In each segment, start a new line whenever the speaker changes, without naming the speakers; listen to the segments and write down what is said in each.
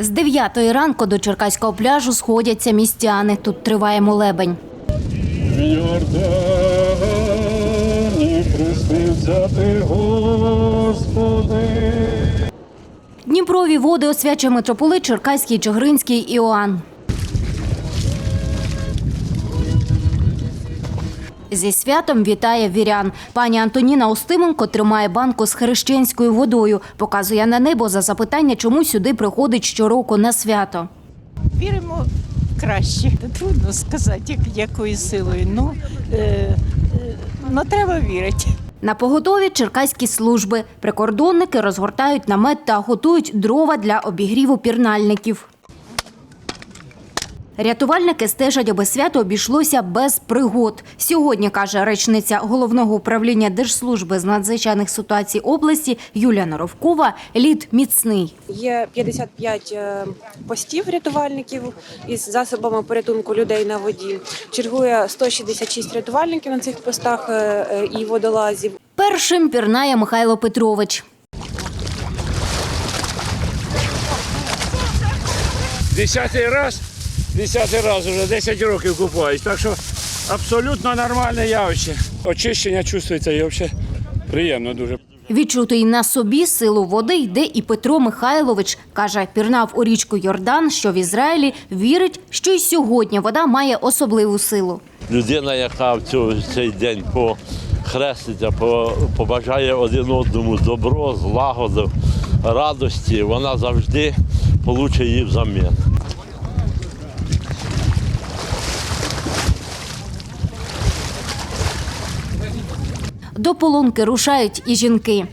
З 9 ранку до Черкаського пляжу сходяться містяни. Тут триває молебень.
Йордані ти, Господи.
Дніпрові води освячує митрополит Черкаський Чигиринський Іоанн. Зі святом вітає вірян. Пані Антоніна Устименко тримає банку з хрещенською водою. Показує на небо за запитання, чому сюди приходить щороку на свято.
Віримо краще. Трудно сказати, якою силою. Ну, е, е, ну треба вірити.
На поготові черкаські служби. Прикордонники розгортають намет та готують дрова для обігріву пірнальників. Рятувальники стежать, аби свято обійшлося без пригод. Сьогодні, каже речниця головного управління Держслужби з надзвичайних ситуацій області Юлія Норовкова, лід міцний.
Є 55 е, постів рятувальників із засобами порятунку людей на воді. Чергує 166 рятувальників на цих постах е, е, і водолазів.
Першим пірнає Михайло Петрович.
Десятий раз, десятий раз вже 10 років купаюсь. Так що абсолютно нормальне явище. Очищення чувствується і взагалі приємно дуже.
Відчути й на собі силу води йде і Петро Михайлович. Каже, пірнав у річку Йордан, що в Ізраїлі вірить, що й сьогодні вода має особливу силу.
людина, яка в цю- цей день похреститься, по- побажає один одному добро, злагоду, радості, вона завжди получить її взамін.
До полонки рушають і жінки.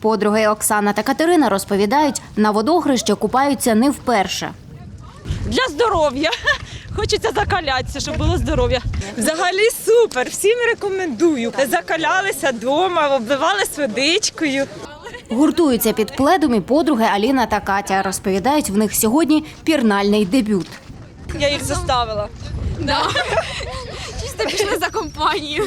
Подруги Оксана та Катерина розповідають, на водохрещі купаються не вперше.
для здоров'я. Хочеться закалятися, щоб було здоров'я. Взагалі супер. Всім рекомендую. Закалялися вдома, обливались водичкою.
Гуртуються під пледом і подруги Аліна та Катя. Розповідають, в них сьогодні пірнальний дебют.
Я їх заставила.
Чисто пішли за компанію.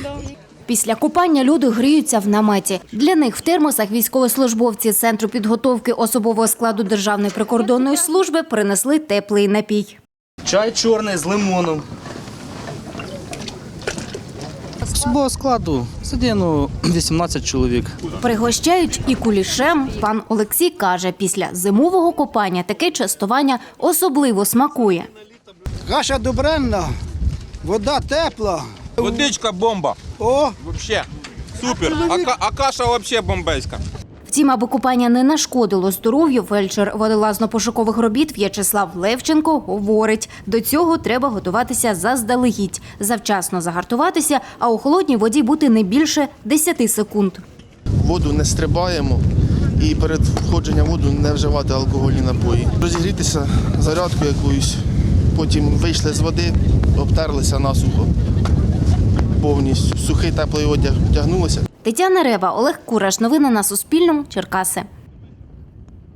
Після купання люди гріються в наметі. Для них в термосах військовослужбовці Центру підготовки особового складу Державної прикордонної служби принесли теплий напій.
Чай чорний з лимоном. Особового складу задіяно 18 чоловік.
Пригощають і кулішем. Пан Олексій каже, після зимового купання таке частування особливо смакує.
Каша добренна, вода тепла.
Водичка бомба.
О,
Вообще. Супер. А, а каша вообще бомбейська.
Втім, аби купання не нашкодило здоров'ю, фельдшер водолазно-пошукових робіт В'ячеслав Левченко говорить, до цього треба готуватися заздалегідь, завчасно загартуватися, а у холодній воді бути не більше 10 секунд.
Воду не стрибаємо і перед входженням воду не вживати алкогольні напої. Розігрітися зарядку якоюсь, потім вийшли з води, обтерлися насухо повністю. Сухий теплий одяг вдягнулися.
Тетяна Рева, Олег Кураш. Новини на Суспільному. Черкаси.